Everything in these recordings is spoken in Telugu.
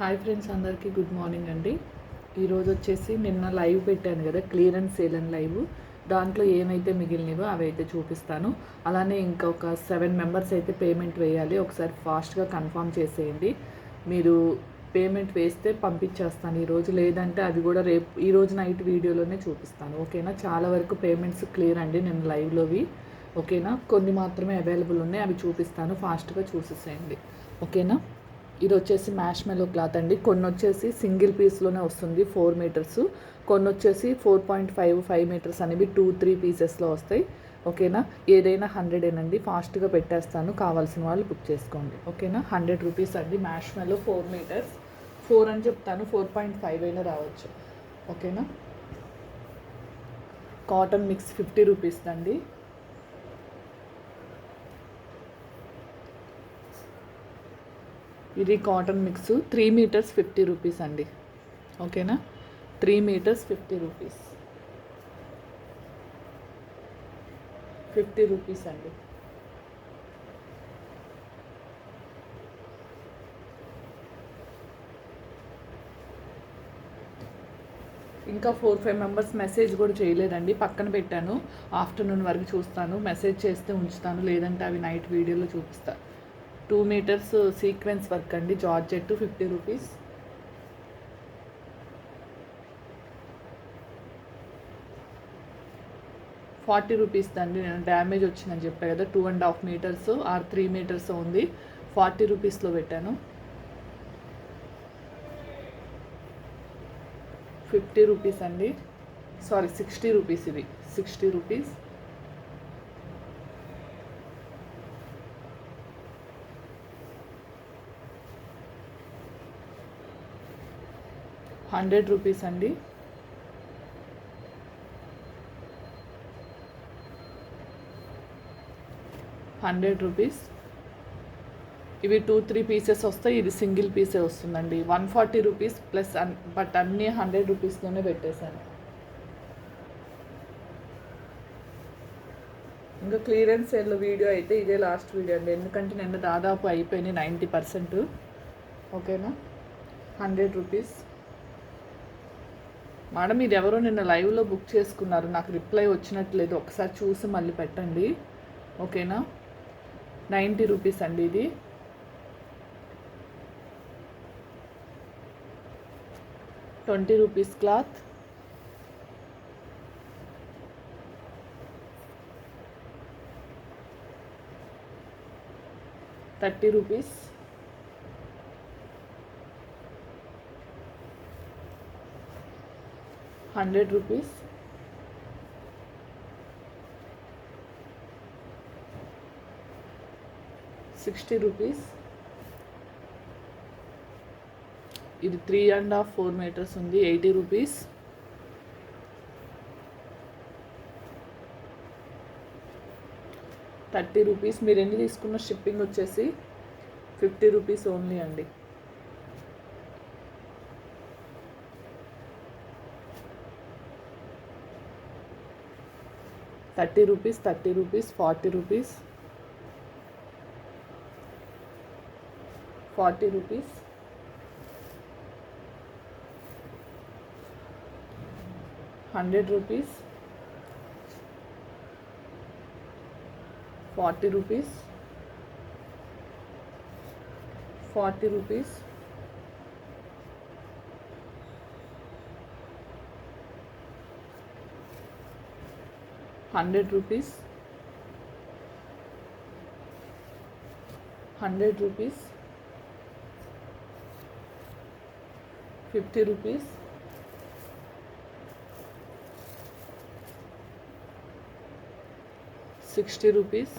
హాయ్ ఫ్రెండ్స్ అందరికీ గుడ్ మార్నింగ్ అండి. ఈరోజు వచ్చేసి నిన్న లైవ్ పెట్టాను కదా క్లియరెన్స్ సేల్ అండ్ లైవ్ దాంట్లో ఏమైతే మిగిలినవో అవి అయితే చూపిస్తాను. అలానే ఇంకొక సెవెన్ మెంబర్స్ అయితే పేమెంట్ వేయాలి. ఒకసారి ఫాస్ట్గా కన్ఫర్మ్ చేసేయండి. మీరు పేమెంట్ వేస్తే పంపించేస్తాను. ఈరోజు లేదంటే అది కూడా రేపు ఈ రోజు నైట్ వీడియోలోనే చూపిస్తాను. ఓకేనా? చాలా వరకు పేమెంట్స్ క్లియర్ అండి నేను లైవ్లోవి ఓకేనా? కొన్ని మాత్రమే అవైలబుల్ ఉన్నాయి. అవి చూపిస్తాను. ఫాస్ట్గా చూసేసేయండి. ఓకేనా? ఇది వచ్చేసి మ్యాష్ మెలో క్లాత్ అండి. కొన్ని వచ్చేసి సింగిల్ పీస్లోనే వస్తుంది ఫోర్ మీటర్స్ కొన్ని వచ్చేసి four point five five meters అనేవి టూ త్రీ పీసెస్లో వస్తాయి. ఓకేనా? ఏదైనా హండ్రెడ్ ఏనండి. ఫాస్ట్గా పెట్టేస్తాను. కావాల్సిన వాళ్ళు బుక్ చేసుకోండి. ఓకేనా? హండ్రెడ్ రూపీస్ అండి. Marshmallow four metres four అని చెప్తాను. ఫోర్ పాయింట్ ఫైవ్ అయినా రావచ్చు. ఓకేనా? కాటన్ మిక్స్ ఫిఫ్టీ రూపీస్ అండి ఇది cotton mix three meters fifty rupees అండి. ఓకేనా? Three meters fifty rupees fifty rupees అండి. ఇంకా ఫోర్ ఫైవ్ మెంబర్స్ మెసేజ్ కూడా చేయలేదండి. పక్కన పెట్టాను. ఆఫ్టర్నూన్ వరకు చూస్తాను. మెసేజ్ చేస్తే ఉంచుతాను. లేదంటే అవి నైట్ వీడియోలో చూపిస్తాను టూ మీటర్స్ సీక్వెన్స్ వర్క్ అండి georgette fifty rupees. Forty rupees అండి నేను డ్యామేజ్ వచ్చిందని చెప్పాను కదా two and half meters or three meters ఉంది. ఫార్టీ రూపీస్లో పెట్టాను. ఫిఫ్టీ రూపీస్ అండి. సారీ సిక్స్టీ రూపీస్ ఇది సిక్స్టీ రూపీస్. హండ్రెడ్ రూపీస్ అండి. Hundred rupees. ఇవి టూ త్రీ పీసెస్ వస్తాయి. ఇది సింగిల్ పీసే వస్తుందండి. వన్ ఫార్టీ రూపీస్ ప్లస్ అన్ బట్ అన్నీ హండ్రెడ్ రూపీస్లోనే పెట్టేశాను. ఇంకా క్లియరెన్స్ సేల్ వీడియో అయితే ఇదే లాస్ట్ వీడియో అండి. ఎందుకంటే నిన్న దాదాపు అయిపోయినాయి నైంటీ పర్సెంట్. ఓకేనా? Hundred rupees. మేడం ఇది ఎవరో నిన్న లైవ్లో బుక్ చేసుకున్నారు. నాకు రిప్లై వచ్చినట్లేదు. ఒకసారి చూసి మళ్ళీ పెట్టండి. ఓకేనా? నైంటీ రూపీస్ అండి ఇది. Twenty rupees cloth. Thirty rupees. Hundred rupees. Sixty rupees. ఇది three and half four meters ఉంది. Eighty rupees. Thirty rupees. మీరు ఎన్ని తీసుకున్న షిప్పింగ్ వచ్చేసి ఫిఫ్టీ రూపీస్ ఓన్లీ అండి. Thirty rupees thirty rupees forty rupees forty rupees hundred rupees forty rupees forty rupees hundred rupees hundred rupees fifty rupees sixty rupees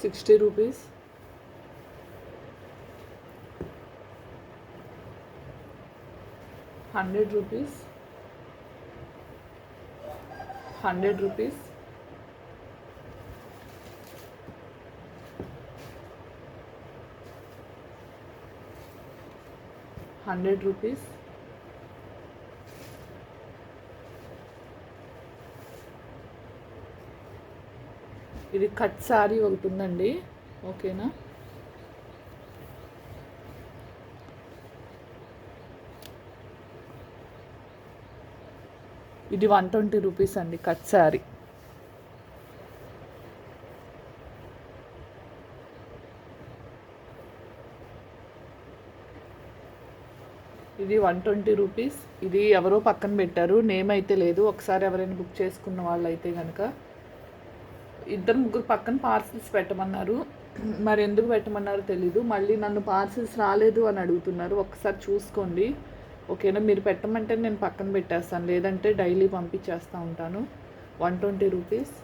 sixty rupees hundred rupees hundred rupees hundred rupees ఇది కట్ సారీ ఒకటి ఉందండి. ఓకేనా? ఇది వన్ ట్వంటీ రూపీస్ అండి కట్ శారీ ఇది వన్ ట్వంటీ రూపీస్. ఇది ఎవరో పక్కన పెట్టారు. నేమ్ అయితే లేదు. ఒకసారి ఎవరైనా బుక్ చేసుకున్న వాళ్ళు అయితే కనుక ఇద్దరు ముగ్గురు పక్కన పార్సిల్స్ పెట్టమన్నారు. మరి ఎందుకు పెట్టమన్నారో తెలీదు. మళ్ళీ నన్ను పార్సిల్స్ రాలేదు అని అడుగుతున్నారు. ఒకసారి చూసుకోండి. ఓకేనా? మీరు పెట్టమంటే నేను పక్కన పెట్టేస్తాను. లేదంటే డైలీ పంపించేస్తూ ఉంటాను. One twenty rupees.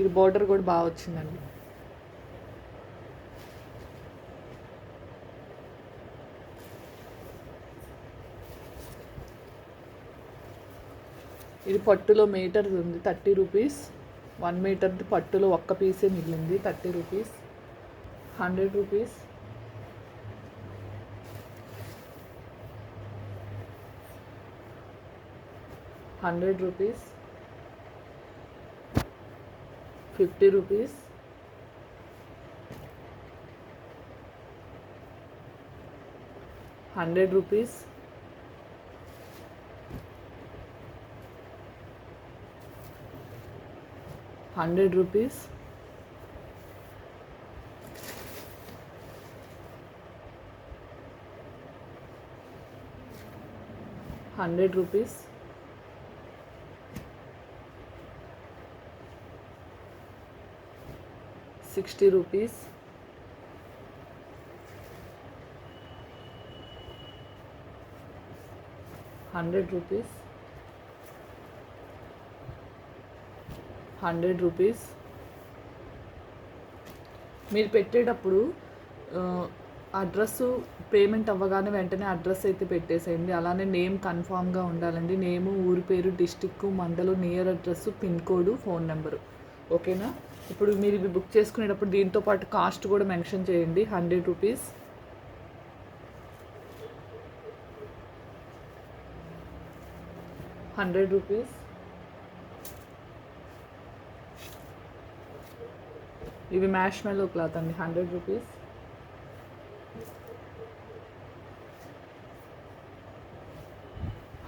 ఇది బోర్డర్ కూడా బాగా వచ్చిందండి. ఇది పట్టులో మీటర్ ఉంది థర్టీ రూపీస్. వన్ మీటర్ పట్టులో ఒక్క పీసే మిగిలింది thirty rupees. Hundred rupees. Hundred rupees. Fifty rupees. Hundred rupees. Hundred rupees hundred rupees sixty rupees hundred rupees hundred rupees. మీరు పెట్టేటప్పుడు అడ్రస్ పేమెంట్ అవ్వగానే వెంటనే అడ్రస్ అయితే పెట్టేసేయండి. అలానే నేమ్ కన్ఫామ్గా ఉండాలండి. నేము ఊరి పేరు డిస్టిక్ మండలం near address pin code phone number. ఓకేనా? ఇప్పుడు మీరు ఇవి బుక్ చేసుకునేటప్పుడు దీంతో పాటు కాస్ట్ కూడా మెన్షన్ చేయండి. Hundred rupees. Hundred rupees. ఇవి మ్యాష్ మెలో క్లాత్ అండి హండ్రెడ్ రూపీస్.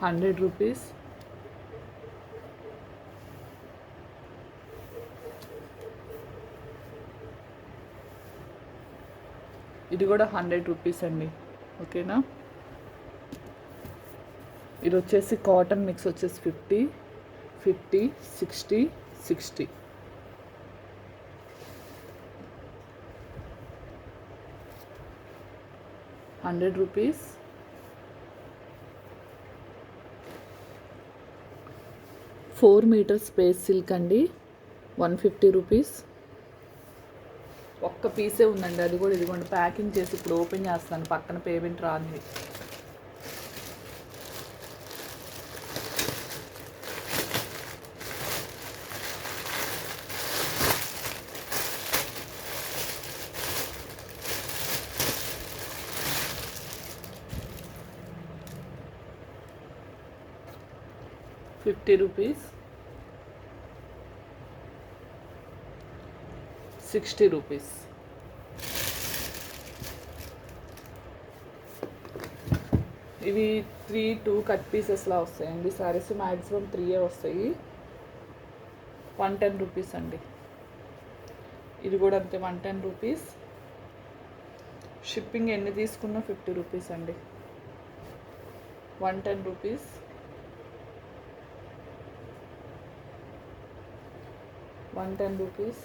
Hundred rupees. ఇది కూడా హండ్రెడ్ రూపీస్ అండి ఓకేనా? ఇది వచ్చేసి కాటన్ మిక్స్ వచ్చేసి fifty fifty sixty sixty. Hundred rupees. Four meter space silk అండి వన్ ఫిఫ్టీ రూపీస్. ఒక్క పీసే ఉందండి అది కూడా ఇదిగోండి ప్యాకింగ్ చేసి ఇప్పుడు ఓపెన్ చేస్తాను పక్కన పేమెంట్ రాని ఫిఫ్టీ రూపీస్. Sixty rupees. ఇవి త్రీ టూ కట్ పీసెస్లా వస్తాయండి. సారీస్ మ్యాక్సిమం త్రీయే వస్తాయి. వన్ టెన్ రూపీస్ అండి. ఇది కూడా అంతే వన్ టెన్ రూపీస్. షిప్పింగ్ ఎన్ని తీసుకున్నా ఫిఫ్టీ రూపీస్ అండి. One ten rupees. One ten rupees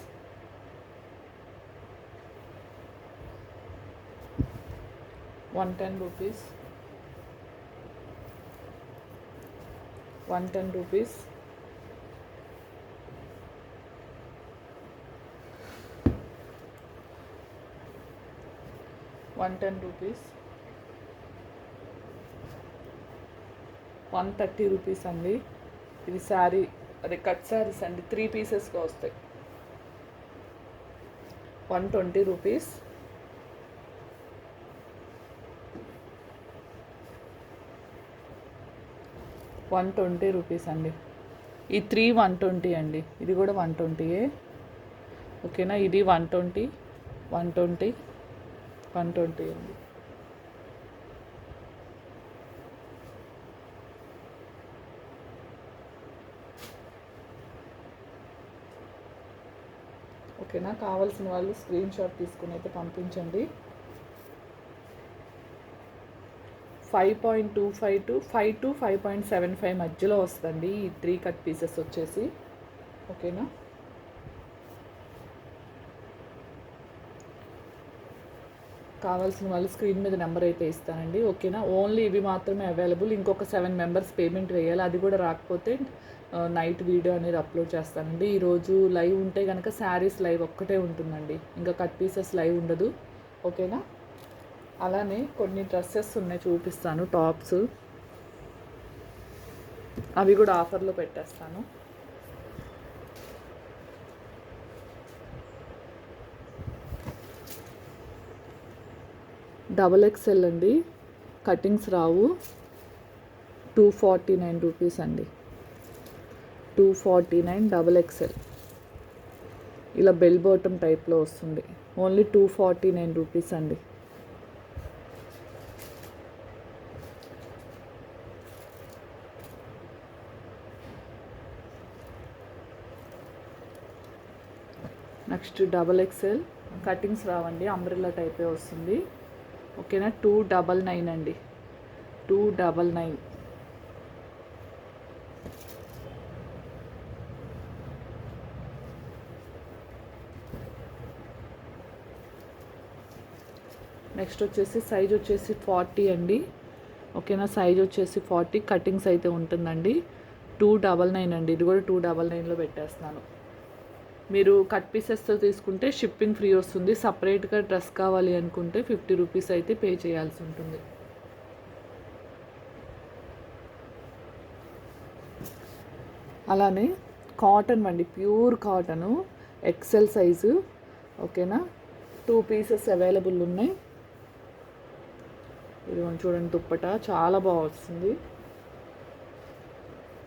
one ten rupees one ten rupees one ten rupees one thirty rupees అండి ఇది శారీ అదే కట్ శారీస్ అండి త్రీ పీసెస్గా వస్తాయి. One twenty rupees one twenty rupees అండి. ఈ త్రీ వన్ ట్వంటీ అండి. ఇది కూడా వన్ ట్వంటీయే ఓకేనా ఇది one twenty one twenty one twenty అండి. ఓకేనా కావాల్సిన వాళ్ళు స్క్రీన్ షాట్ తీసుకుని అయితే పంపించండి. Five point two five to five to five point seven five మధ్యలో వస్తుంది ఈ త్రీ కట్ పీసెస్ వచ్చేసి. ఓకేనా కావాల్సిన వాళ్ళు స్క్రీన్ మీద నెంబర్ అయితే ఇస్తానండి. ఓకేనా ఓన్లీ ఇవి మాత్రమే అవైలబుల్ ఇంకొక సెవెన్ మెంబర్స్ పేమెంట్ వేయాలి. అది కూడా రాకపోతే నైట్ వీడియో అనేది అప్లోడ్ చేస్తానండి. ఈరోజు లైవ్ ఉంటే కనుక శారీస్ లైవ్ ఒక్కటే ఉంటుందండి. ఇంకా కట్ పీసెస్ లైవ్ ఉండదు. ఓకేనా అలానే కొన్ని డ్రెస్సెస్ ఉన్నాయి చూపిస్తాను టాప్స్ అవి కూడా ఆఫర్లో పెట్టేస్తాను. డబల్ ఎక్స్ఎల్ అండి. కటింగ్స్ రావు. టూ ఫార్టీ నైన్ రూపీస్ అండి. Two forty nine double XL. ఇలా బెల్ బాటమ్ టైప్లో వస్తుంది. Only two forty nine rupees అండి. Next double XL. కటింగ్స్ రావండి. అంబ్రెల్లా టైపే వస్తుంది. ఓకేనా? టూ డబల్ నైన్ అండి. Two double nine. నెక్స్ట్ వచ్చేసి సైజ్ వచ్చేసి ఫార్టీ అండి. ఓకేనా? సైజ్ వచ్చేసి ఫార్టీ. కటింగ్స్ అయితే ఉంటుందండి. టూ డబల్ నైన్ అండి. ఇది కూడా టూ డబల్ నైన్లో పెట్టేస్తున్నాను. మీరు కట్ పీసెస్తో తీసుకుంటే షిప్పింగ్ ఫ్రీ వస్తుంది. సపరేట్గా డ్రెస్ కావాలి అనుకుంటే ఫిఫ్టీ రూపీస్ అయితే పే చేయాల్సి ఉంటుంది. అలానే కాటన్ అండి. Pure cotton. XL size. ఓకేనా? టూ పీసెస్ అవైలబుల్ ఉన్నాయి. ఇది చూడండి దుప్పట చాలా బాగా వస్తుంది.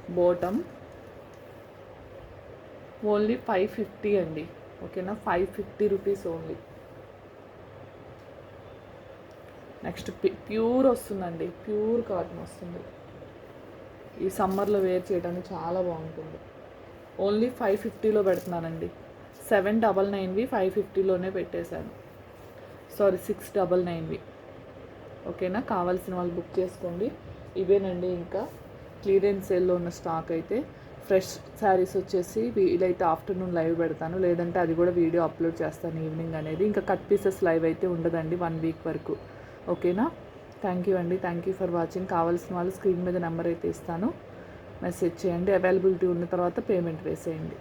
బోటమ్ ఓన్లీ ఫైవ్ ఫిఫ్టీ అండి. ఓకేనా? Five fifty rupees only next pure వస్తుందండి. ప్యూర్ కాటన్ వస్తుంది. ఈ సమ్మర్లో వేర్ చేయడానికి చాలా బాగుంటుంది. ఓన్లీ ఫైవ్ ఫిఫ్టీలో పెడుతున్నానండి. సెవెన్ డబల్ నైన్వి ఫైవ్ ఫిఫ్టీలోనే పెట్టేశాను. సారీ సిక్స్ డబల్ నైన్వి ఓకేనా? కావాల్సిన వాళ్ళు బుక్ చేసుకోండి. ఇవేనండి ఇంకా. క్లియరెన్స్ సేల్లో ఉన్న స్టాక్ అయితే ఫ్రెష్ శారీస్ వచ్చేసి వీలైతే ఆఫ్టర్నూన్ లైవ్ పెడతాను. లేదంటే అది కూడా వీడియో అప్లోడ్ చేస్తాను ఈవినింగ్ అనేది. ఇంకా కట్ పీసెస్ లైవ్ అయితే ఉండదండి వన్ వీక్ వరకు. ఓకేనా? థ్యాంక్ యూ అండి. Thank you for watching. కావాల్సిన వాళ్ళు స్క్రీన్ మీద నెంబర్ అయితే ఇస్తాను. మెసేజ్ చేయండి. అవైలబిలిటీ ఉన్న తర్వాత పేమెంట్ వేసేయండి.